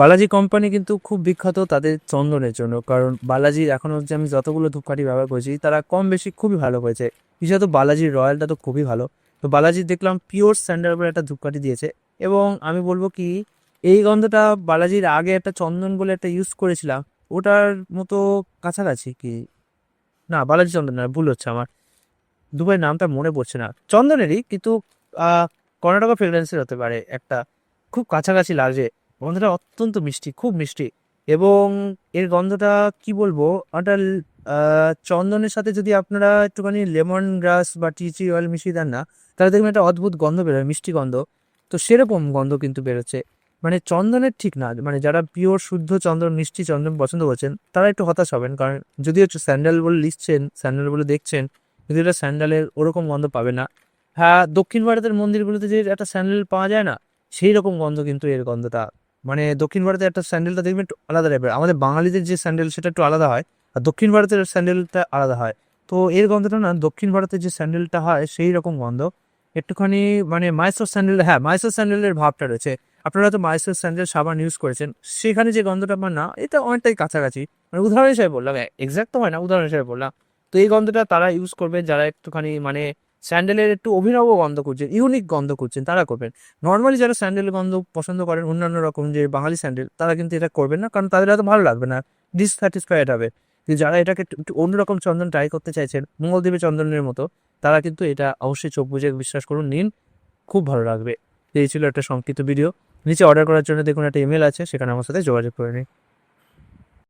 Balaji company কিন্তু খুব বিখ্যাত তাদের চন্দনের জন্য। কারণ বালাজির এখন হচ্ছে আমি যতগুলো ধূপকাঠি ব্যবহার করেছি, তারা কম বেশি খুবই ভালো হয়েছে। বিশেষত বালাজির রয়্যালটা তো খুবই ভালো। তো বালাজি দেখলাম পিওর স্ট্যান্ডার্ড বলে একটা ধূপকাঠি দিয়েছে। এবং আমি বলব কি, এই গন্ধটা বালাজির আগে একটা চন্দন বলে একটা ইউজ করেছিলাম, ওটার মতো কাছাকাছি কি? না, বালাজি চন্দন না, ভুল হচ্ছে আমার। দুবাই নামটা মনে পড়ছে না। চন্দনেরই, কিন্তু কর্ণাটকা ফ্রেগ্রেন্সের হতে পারে একটা। খুব কাছাকাছি লাগে গন্ধটা অত্যন্ত মিষ্টি, খুব মিষ্টি। এবং এর গন্ধটা, কি বলব ওটা চন্দনের সাথে যদি আপনারা একটুখানি লেমন গ্রাস বা টি ট্রি অয়েল মিশিয়ে দেন না, তাহলে দেখবেন একটা অদ্ভুত গন্ধ বেরোয়, মিষ্টি গন্ধ। তো সেরকম গন্ধ কিন্তু বেরোচ্ছে। মানে চন্দনের ঠিক না মানে যারা পিওর, শুদ্ধ চন্দন, মিষ্টি চন্দন পছন্দ করছেন, তারা একটু হতাশ হবেন, কারণ যদি হচ্ছে স্যান্ডেল বলে লিখছেন, স্যান্ডেল বলে দেখছেন কিন্তু এটা স্যান্ডেলের ওরকম গন্ধ পাবে না। হ্যাঁ দক্ষিণ ভারতের মন্দিরগুলোতে যে একটা স্যান্ডেল পাওয়া যায় না, সেই রকম গন্ধ কিন্তু এর গন্ধটা মানে দক্ষিণ ভারতে একটা স্যান্ডেলটা দেখবেন একটু আলাদা টাইপের আমাদের বাঙালিদের যে স্যান্ডেল সেটা একটু আলাদা হয়, আর দক্ষিণ ভারতের স্যান্ডেলটা আলাদা হয়। তো এর গন্ধটা না, দক্ষিণ ভারতের যে স্যান্ডেলটা হয় সেই রকম গন্ধ। একটুখানি মানে মাইসোর স্যান্ডেল হ্যাঁ মাইসোর স্যান্ডেলের ভাবটা রয়েছে। আপনারা হয়তো মাইসোর স্যান্ডেল, সাবান ইউজ করেছেন। সেখানে যে গন্ধটা আমার না, এটা অনেকটাই কাছাকাছি। মানে উদাহরণ হিসেবে বললাম এক্সাক্ট তো হয় না, উদাহরণ হিসেবে বললাম। তো এই গন্ধটা তারা ইউজ করবে, যারা একটুখানি মানে স্যান্ডেলের একটু অভিনব গন্ধ খুঁজছেন ইউনিক গন্ধ খুঁজছেন, তারা করবেন। নর্মালি যারা স্যান্ডেল গন্ধ পছন্দ করেন, অন্যান্য রকম যে বাঙালি স্যান্ডেল, তারা কিন্তু এটা করবেন না, কারণ তাদের হয়তো ভালো লাগবে না ডিসস্যাটিসফাইড হবে। কিন্তু যারা এটাকে একটু অন্যরকম চন্দন ট্রাই করতে চাইছেন মঙ্গলদেবী চন্দনের মতো, তারা কিন্তু এটা অবশ্যই চোখ বুঝে বিশ্বাস করুন, নিন, খুব ভালো লাগবে। এই ছিল একটা সংক্ষিপ্ত ভিডিও নিচে অর্ডার করার জন্য দেখুন একটা ইমেল আছে, সেখানে আমার সাথে যোগাযোগ করে নিন।